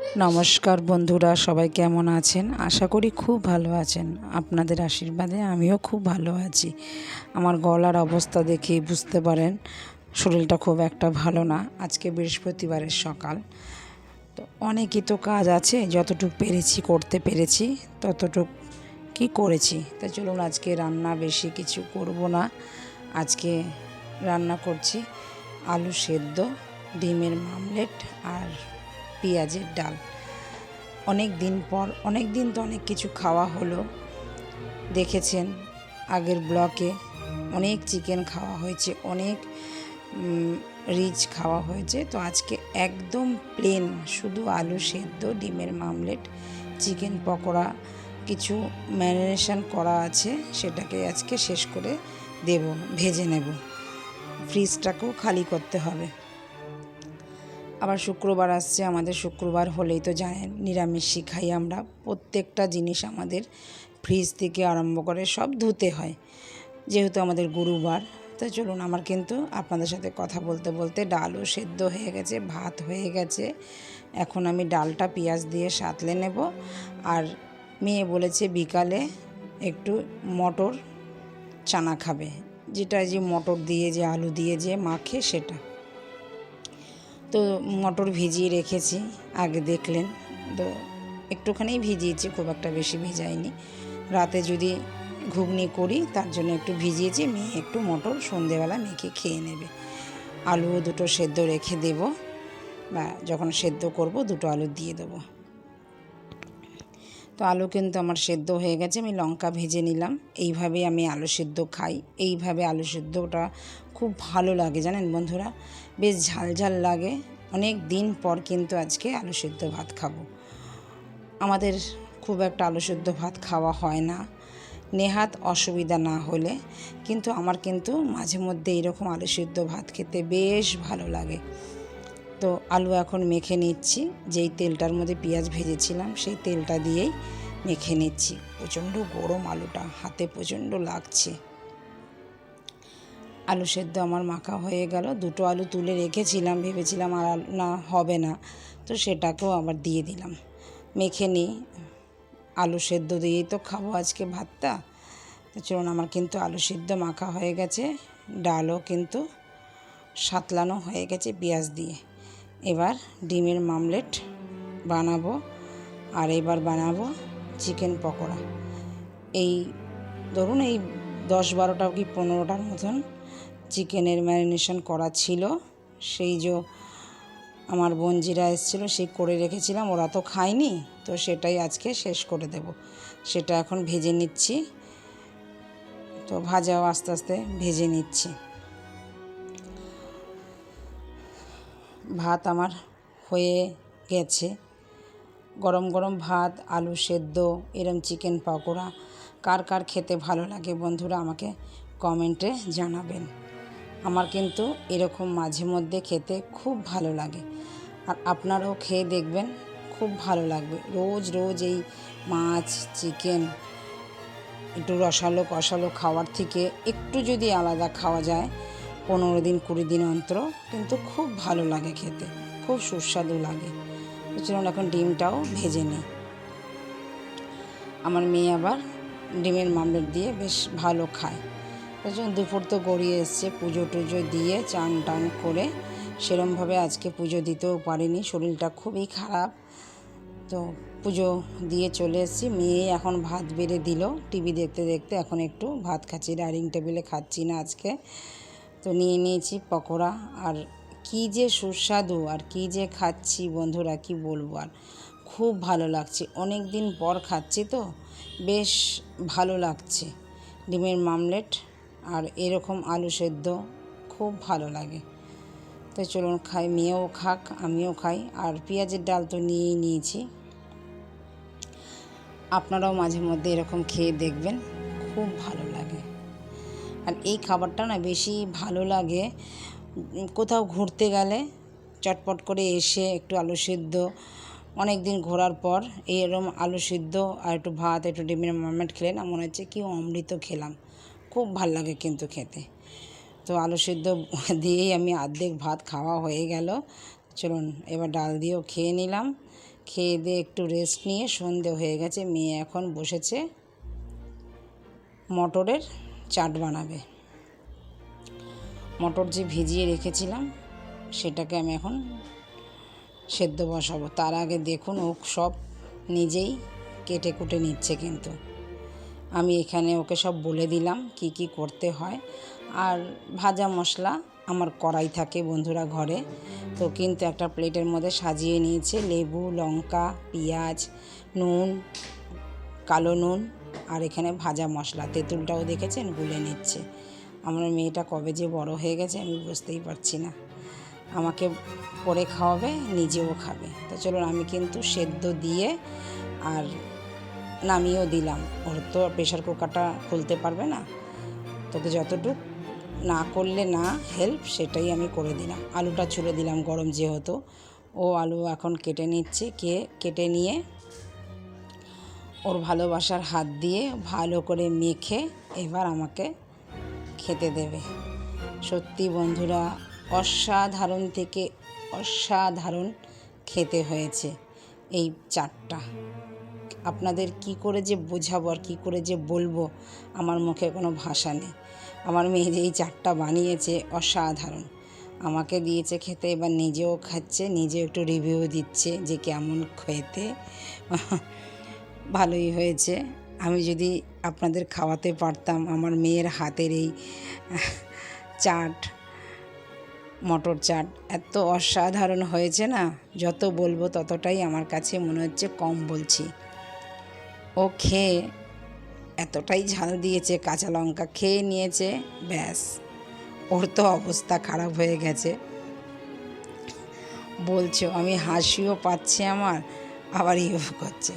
নমস্কার বন্ধুরা, সবাই কেমন আছেন? আশা করি খুব ভালো আছেন। আপনাদের আশীর্বাদে আমিও খুব ভালো আছি। আমার গলার অবস্থা দেখে বুঝতে পারেন, শরীরটা খুব একটা ভালো না। আজকে বৃহস্পতিবারের সকাল। তো অনেকই তো কাজ আছে, যতটুকু পেরেছি, করতে পেরেছি, ততটুক কি করেছি? তা চলুন, আজকে রান্না বেশি কিছু করব না। আজকে রান্না করছি আলু সেদ্ধ, ডিমের মামলেট আর পেঁয়াজের ডাল। অনেক দিন পর, অনেক দিন তো অনেক কিছু খাওয়া হলো। দেখেছেন, আগের ব্লকে অনেক চিকেন খাওয়া হয়েছে, অনেক রিচ খাওয়া হয়েছে। তো আজকে একদম প্লেন শুধু আলু সেদ্ধ, ডিমের মামলেট, চিকেন পকোড়া, কিছু ম্যারিনেশন করা আছে, সেটাকে আজকে শেষ করে দেব, ভেজে নেব। ফ্রিজটাকেও খালি করতে হবে। আবার শুক্রবার আসছে, আমাদের শুক্রবার হলেই তো জানেন, নিরামিষ শিখাই আমরা। প্রত্যেকটা জিনিস আমাদের ফ্রিজ থেকে আরম্ভ করে সব ধুতে হয়। যেহেতু আমাদের গুরুবার, তো চলুন আমার কিন্তু আপনাদের সাথে কথা বলতে বলতে ডালও সেদ্ধ হয়ে গেছে, ভাত হয়ে গেছে। এখন আমি ডালটা পেঁয়াজ দিয়ে সাতলে নেব। আর মেয়ে বলেছে বিকালে একটু মটর চানা খাবে। যেটা যে মটর দিয়ে যে আলু দিয়ে যে মাখে সেটা। তো মটর ভিজিয়ে রেখেছি, আগে দেখলেন। তো একটুখানি ভিজিয়েছি, খুব একটা বেশি ভিজাইনি। রাতে যদি ঘুগনি করি, তার জন্য একটু ভিজিয়েছি, মেয়ে একটু মটর, সন্ধেবেলা মেখে খেয়ে নেবে। আলুও দুটো সেদ্ধ রেখে দেব, বা যখন সেদ্ধ করব, দুটো আলু দিয়ে দেবো। তো আলু কিন্তু আমার সেদ্ধ হয়ে গেছে, আমি লঙ্কা ভেজে নিলাম। এইভাবে আমি আলু সেদ্ধ খাই। এইভাবে আলু সেদ্ধটা খুব ভালো লাগে, জানেন বন্ধুরা? বেশ ঝাল ঝাল লাগে। অনেক দিন পর কিন্তু আজকে আলু সেদ্ধ ভাত খাব। আমাদের খুব একটা আলু সেদ্ধ ভাত খাওয়া হয় না। নেহাত অসুবিধা না হলে। কিন্তু আমার কিন্তু মাঝে মধ্যে এরকম আলু সেদ্ধ ভাত খেতে বেশ ভালো লাগে। তো আলু এখন মেখে নিচ্ছি। যেই তেলটার মধ্যে পেঁয়াজ ভেজেছিলাম, সেই তেলটা দিয়েই মেখে নিচ্ছি। প্রচণ্ড গরম আলুটা, হাতে প্রচণ্ড লাগছে। আলু সেদ্ধ আমার মাখা হয়ে গেল। দুটো আলু তুলে রেখেছিলাম, ভেবেছিলাম আর না হবে না। তো সেটাকেও আবার দিয়ে দিলাম। মেখে নিই। আলু সেদ্ধ দিয়েই তো খাব আজকে ভাতটা। তো চলুন, আমার কিন্তু আলু সেদ্ধ মাখা হয়ে গেছে। ডালও কিন্তু সাতলানো হয়ে গেছে পেঁয়াজ দিয়ে। এবার ডিমের মামলেট বানাবো। আর এবার বানাবো চিকেন পকোড়া। এই, ধরুন এই দশ বারোটা কি পনেরোটার মতন চিকেনের ম্যারিনেশন করা ছিল। সেই যে আমার বঞ্জিরা এসেছিল সেই করে রেখেছিলাম, ওরা তো খায়নি, তো সেটাই আজকে শেষ করে দেব। সেটা এখন ভেজে নিচ্ছি। তো ভাজাও আস্তে আস্তে ভেজে নিচ্ছি। ভাত আমার হয়ে গেছে। গরম গরম ভাত, আলু সেদ্ধ, এরম চিকেন পকোড়া। কার কার খেতে ভালো লাগে বন্ধুরা আমাকে কমেন্টে জানাবেন। আমার কিন্তু এরকম মাঝে মধ্যে খেতে খুব ভালো লাগে। আর আপনারাও খেয়ে দেখবেন, খুব ভালো লাগবে। রোজ রোজ এই মাছ, চিকেন, একটু রসালো, কষালো খাওয়ার থেকে একটু যদি আলাদা খাওয়া যায়, পনেরো দিন, কুড়ি দিন অন্তর, কিন্তু খুব ভালো লাগে খেতে। খুব সুস্বাদু লাগে। চলুন এখন ডিমটাও ভেজে নিই। আমার মেয়ে আবার ডিমের মামলেট দিয়ে বেশ ভালো খায়। দুপুর তো গড়িয়ে এসছে, পুজো টুজো দিয়ে চান টান করে। সেরমভাবে আজকে পুজো দিতেও পারিনি, শরীরটা খুবই খারাপ। তো পুজো দিয়ে চলে এসেছি। মেয়ে এখন ভাত বেড়ে দিল, টিভি দেখতে দেখতে এখন একটু ভাত খাচ্ছি, ডাইনিং টেবিলে খাচ্ছি না আজকে। তো নিয়ে নিয়েছি পকোড়া। আর কী যে সুস্বাদু আর কী যে খাচ্ছি বন্ধুরা, কি বলব আর? খুব ভালো লাগছে। অনেক দিন পর খাচ্ছি তো, বেশ ভালো লাগছে। ডিমের মামলেট আর এরকম আলু সেদ্ধ খুব ভালো লাগে। তো চলুন খাই, মেয়েও খাক, আমিও খাই। আর পেঁয়াজের ডাল তো নিয়েই নিয়েছি। আপনারাও মাঝে মধ্যে এরকম খেয়ে দেখবেন, খুব ভালো লাগে। আর এই খাবারটা না বেশি ভালো লাগে কোথাও ঘুরতে গেলে চটপট করে এসে একটু আলু সিদ্ধ অনেক দিন ঘোরার পর এরম আলু সিদ্ধ আর একটু ভাত, একটু ডিমের মারমেট খেলে না মনে হচ্ছে কি অমৃত খেলাম। খুব ভালো লাগে কিন্তু খেতে। তো আলু সিদ্ধ দিয়েই আমি অর্ধেক ভাত খাওয়া হয়ে গেল। চলুন, এবার ডাল দিয়েও খেয়ে নিলাম। খেয়ে দিয়ে একটু রেস্ট নিয়ে সন্ধে হয়ে গেছে। মেয়ে এখন বসেছে। মটরের চাট বানাবে। মটর যে ভিজিয়ে রেখেছিলাম, সেটাকে আমি এখন সেদ্ধ বসাবো। তার আগে দেখুন ও সব নিজেই কেটে কুটে নিচ্ছে কিন্তু। আমি এখানে ওকে সব বলে দিলাম কি কি করতে হয়। আর ভাজা মশলা আমার কড়াই থাকে বন্ধুরা ঘরে। তো কিন্তু একটা প্লেটের মধ্যে সাজিয়ে নিয়েছে লেবু, লঙ্কা, পেঁয়াজ, নুন, কালো নুন আর এখানে ভাজা মশলা। তেঁতুলটাও দেখেছেন? গুলে নিচ্ছে। আমার মেয়েটা কবে যে বড় হয়ে গেছে আমি বুঝতেই পারছি না। আমাকে করে খাওয়াবে, নিজেও খাবে। তো চলুন আমি কিন্তু সেদ্ধ দিয়ে আর নামিয়েও দিলাম। ওর তো প্রেশার কুকারটা খুলতে পারবে না। তোকে যতটুক না করলে না হেল্প সেটাই আমি করে দিলাম। আলুটা ছুলে দিলাম গরম যেহেতু। ও আলু এখন কেটে নিচ্ছে, কে, কেটে নিয়ে ওর ভালোবাসার হাত দিয়ে ভালো করে মেখে এবার আমাকে খেতে দেবে। সত্যি বন্ধুরা, অসাধারণ থেকে অসাধারণ খেতে হয়েছে এই চারটা আপনাদের কি করে যে বোঝাবো আর কী করে যে বলব, আমার মুখে কোনো ভাষা নেই। আমার মেয়ে যে এই চারটা বানিয়েছে অসাধারণ। আমাকে দিয়েছে খেতে, এবার নিজেও খাচ্ছে, নিজেও একটু রিভিউ দিচ্ছে যে কেমন খেতে। ভালোই হয়েছে। আমি যদি আপনাদের খাওয়াতে পারতাম, আমার মেয়ের হাতের এই চাট, মটর চাট এত অসাধারণ হয়েছে না, যত বলব ততটাই আমার কাছে মনে হচ্ছে কম বলছি। ও খেয়ে এতটাই ঝাল দিয়েছে, কাঁচা লঙ্কা খেয়ে নিয়েছে, ব্যাস। ওর তো অবস্থা খারাপ হয়ে গেছে। বলছো, আমি হাসিও পাচ্ছে আমার, আবার ইয়ে করছে।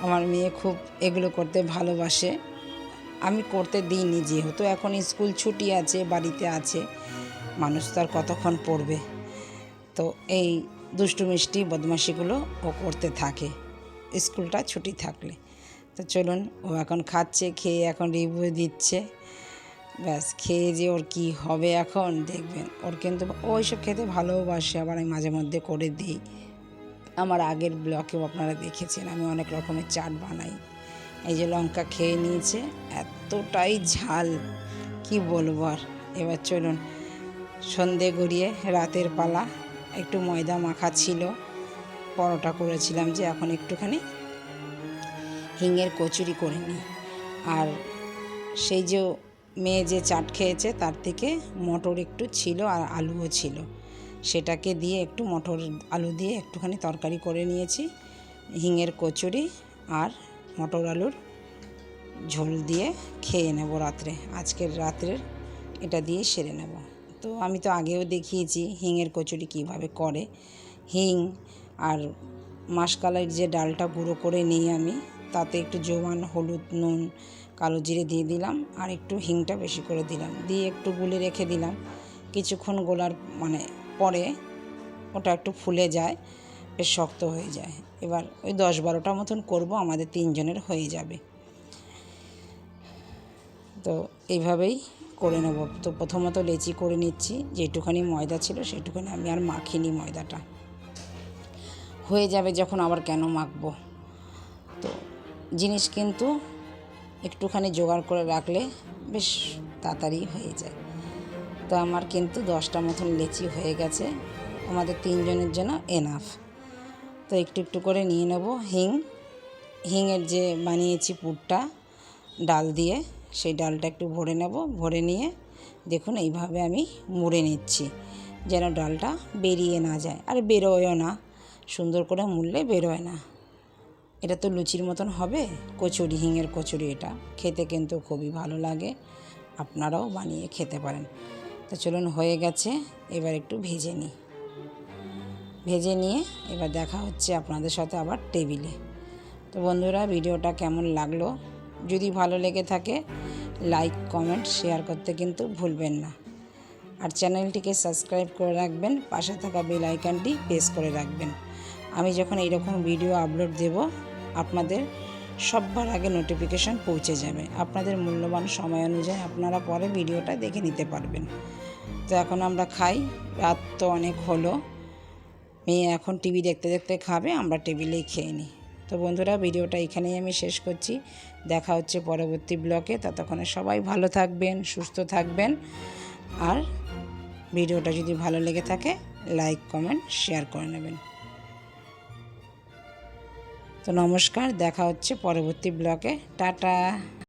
আমার মেয়ে খুব এগুলো করতে ভালোবাসে। আমি করতে দিইনি যেহেতু, এখন স্কুল ছুটি আছে, বাড়িতে আছে। মানুষ তো আর কতক্ষণ পড়বে? তো এই দুষ্টু মিষ্টি বদমাশিগুলো ও করতে থাকে। স্কুলটা ছুটি থাকলে। তো চলুন, ও এখন খাচ্ছে, খেয়ে এখন রিভিউ দিচ্ছে। ব্যাস, খেয়ে যে ওর কি হবে এখন, দেখবেন। ওর কিন্তু ওইসব খেতে ভালোবাসে, আবার আমি মাঝে মধ্যে করে দিই। আমার আগের ব্লকেও আপনারা দেখেছেন, আমি অনেক রকমের চাট বানাই। এই যে লঙ্কা খেয়ে নিয়েছে, এতটাই ঝাল, কি বলব আর? এবার চলুন, সন্ধে গড়িয়ে রাতের পালা, একটু ময়দা মাখা ছিল। পরোটা করেছিলাম যে এখন একটুখানি হিঙের কচুরি করে নিই। আর সেই যে মেয়ে যে চাট খেয়েছে তার থেকে মটর একটু ছিল আর আলুও ছিল। সেটাকে দিয়ে একটু মটর আলু দিয়ে একটুখানি তরকারি করে নিয়েছি, হিঙের কচুরি আর মটর আলুর ঝোল দিয়ে খেয়ে নেব রাত্রে। আজকের রাত্রের এটা দিয়ে সেরে নেব। তো আমি তো আগেও দেখিয়েছি হিঙের কচুরি কীভাবে করে। হিং আর মাসকালের যে ডালটা গুঁড়ো করে নিই আমি, তাতে একটু জোয়ান, হলুদ, নুন, কালো জিরে দিয়ে দিলাম আর একটু হিংটা বেশি করে দিলাম। দিয়ে একটু গুলে রেখে দিলাম। কিছুক্ষণ গোলার মানে পরে ওটা একটু ফুলে যায়, বেশ শক্ত হয়ে যায়। এবার ওই দশ বারোটা মতন করব, আমাদের তিনজনের হয়ে যাবে। তো এইভাবেই করে নেব। তো প্রথমত লেচি করে নিচ্ছি, যেটুখানি ময়দা ছিল সেটুখানি আমি আর মাখিনি ময়দাটা। হয়ে যাবে যখন আবার কেন মাখবো। তো জিনিস কিন্তু একটুখানি জোগাড় করে রাখলে বেশ তাড়াতাড়ি হয়ে যায়। তো আমার কিন্তু দশটা মতন লেচি হয়ে গেছে। আমাদের তিনজনের জন্য এনাফ তো একটু একটু করে নিয়ে নেব হিং। হিংয়ের যে বানিয়েছি পুরটা, ডাল দিয়ে, সেই ডালটা একটু ভরে নেব। ভরে নিয়ে দেখুন এইভাবে আমি মুড়ে নিচ্ছি, যেন ডালটা বেরিয়ে না যায়। আর বেরোয়ও না। সুন্দর করে মুড়লে বেরোয় না। এটা তো লুচির মতন হবে, কচুরি, হিঙের কচুরি এটা। খেতে কিন্তু খুবই ভালো লাগে, আপনারাও বানিয়ে খেতে পারেন। তো চলুন, হয়ে গেছে, এবার একটু ভেজে নিই। ভেজে নিয়ে এবার দেখা হচ্ছে আপনাদের সাথে আবার টেবিলে। তো বন্ধুরা, ভিডিওটা কেমন লাগল? যদি ভালো লেগে থাকে, লাইক, কমেন্ট, শেয়ার করতে কিন্তু ভুলবেন না। আর চ্যানেলটিকে সাবস্ক্রাইব করে রাখবেন, পাশে থাকা বেল আইকনটি প্রেস করে রাখবেন। আমি যখন এইরকম ভিডিও আপলোড দেব, আপনাদের সবার আগে নোটিফিকেশান পৌঁছে যাবে। আপনাদের মূল্যবান সময় অনুযায়ী আপনারা পরে ভিডিওটা দেখে নিতে পারবেন। তো এখন আমরা খাই। রাত তো অনেক হলো। মেয়ে এখন টিভি দেখতে দেখতে খাবে, আমরা টেবিলেই খেয়ে নিই। তো বন্ধুরা ভিডিওটা এখানেই আমি শেষ করছি। দেখা হচ্ছে পরবর্তী ব্লকে ততক্ষণে সবাই ভালো থাকবেন, সুস্থ থাকবেন। আর ভিডিওটা যদি ভালো লেগে থাকে লাইক কমেন্ট শেয়ার করে নেবেন। তো নমস্কার দেখা হচ্ছে পরবর্তী ব্লকে টাটা।